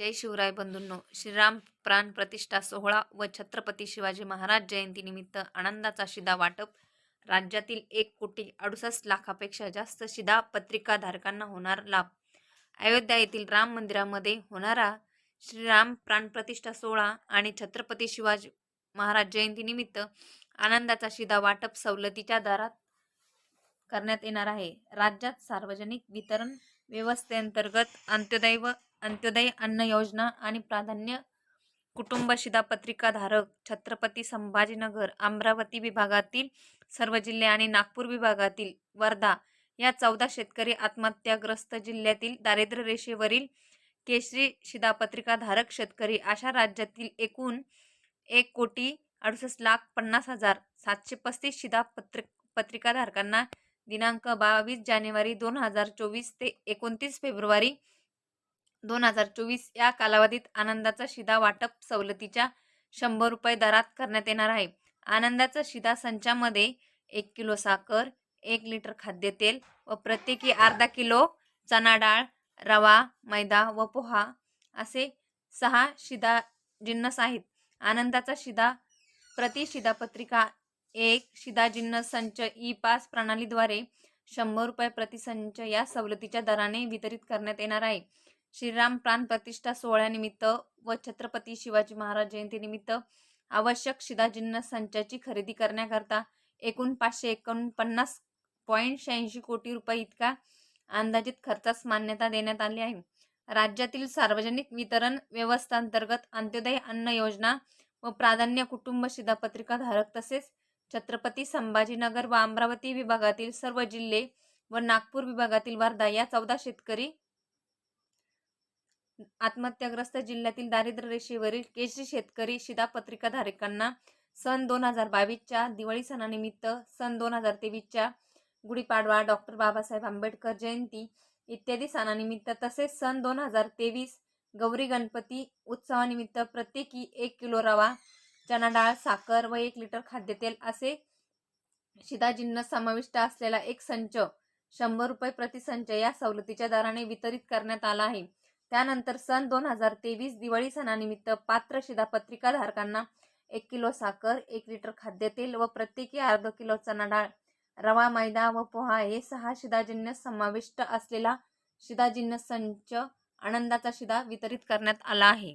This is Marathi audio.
जय शिवराय बंधूंनो. श्रीराम प्राण प्रतिष्ठा सोहळा व छत्रपती शिवाजी महाराज जयंतीनिमित्त आनंदाचा शिदा वाटप. राज्यातील एक कोटी अडुसष्ट लाखापेक्षा जास्त शिदा पत्रिकाधारकांना होणार लाभ. अयोध्या येथील राम मंदिरामध्ये होणारा श्रीराम प्राण प्रतिष्ठा सोहळा आणि छत्रपती शिवाजी महाराज जयंतीनिमित्त आनंदाचा शिदा वाटप सवलतीच्या दरात करण्यात येणार आहे. राज्यात सार्वजनिक वितरण व्यवस्थेअंतर्गत अंत्योदय व अंत्योदय अन्न योजना आणि प्राधान्य कुटुंब शिधापत्रिकाधारक छत्रपती संभाजीनगर अमरावती विभागातील सर्व जिल्हे आणि नागपूर विभागातील वर्धा या चौदा शेतकरी आत्महत्याग्रस्त जिल्ह्यातील दारिद्र्य रेषेवरील केशरी शिधापत्रिकाधारक शेतकरी अशा राज्यातील एकूण एक कोटी अडुसष्ट लाख पन्नास हजार सातशे पस्तीस शिधापत्रिक पत्रिकाधारकांना दिनांक बावीस जानेवारी दोन हजार चोवीस ते एकोणतीस फेब्रुवारी दोन हजार चोवीस या कालावधीत आनंदाचा शिदा वाटप सवलतीच्या शंभर रुपये दरात करण्यात येणार आहे. आनंदाचा शिदा संचामध्ये एक किलो साखर एक लिटर खाद्यतेल व प्रत्येकी अर्धा किलो चणा डाळ रवा मैदा व पोहा असे सहा शिदा जिन्नस आहेत. आनंदाचा शिदा प्रतिशिधा पत्रिका एक शिदा संच ई पास प्रणालीद्वारे शंभर रुपये प्रतिसंच या सवलतीच्या दराने वितरित करण्यात येणार आहे. श्रीराम प्राण प्रतिष्ठा सोहळ्यानिमित्त व छत्रपती शिवाजी महाराज जयंतीनिमित्त आवश्यक शिदा संचाची खरेदी करण्याकरता एकूण पाचशे एकोणपन्नास पॉईंट शहाऐंशी कोटी रुपये इतका अंदाजित खर्चास मान्यता देण्यात आली आहे. राज्यातील सार्वजनिक वितरण व्यवस्थांतर्गत अंत्योदय अन्न योजना व प्राधान्य कुटुंब शिधापत्रिकाधारक तसेच छत्रपती संभाजीनगर व अमरावती विभागातील सर्व जिल्हे व नागपूर विभागातील वर्धा या चौदा शेतकरी आत्महत्याग्रस्त जिल्ह्यातील दारिद्र्य रेषेवरील केशरी शेतकरी शिधापत्रिकाधारकांना सन दोन हजार बावीसच्या दिवाळी सणानिमित्त सन दोन हजार तेवीसच्या गुढीपाडवा डॉक्टर बाबासाहेब आंबेडकर जयंती इत्यादी सणानिमित्त तसेच सन दोन हजार तेवीस गौरी गणपती उत्सवानिमित्त प्रत्येकी एक किलो रवा चणा डाळ साखर व एक लिटर खाद्यतेल असे शिधाजिन्नस समाविष्ट असलेला एक संच शंभर रुपये प्रतिसंच या सवलतीच्या दराने वितरित करण्यात आला आहे. त्यानंतर सन दोन हजार तेवीस दिवाळी सणानिमित्त पात्र शिधापत्रिकाधारकांना एक किलो साखर एक लिटर खाद्यतेल व प्रत्येकी अर्धा किलो चणा डाळ रवा मैदा व पोहा हे सहा शिधाजिन्नस समाविष्ट असलेला शिधाजिन्नस संच आनंदाचा शिधा वितरित करण्यात आला आहे.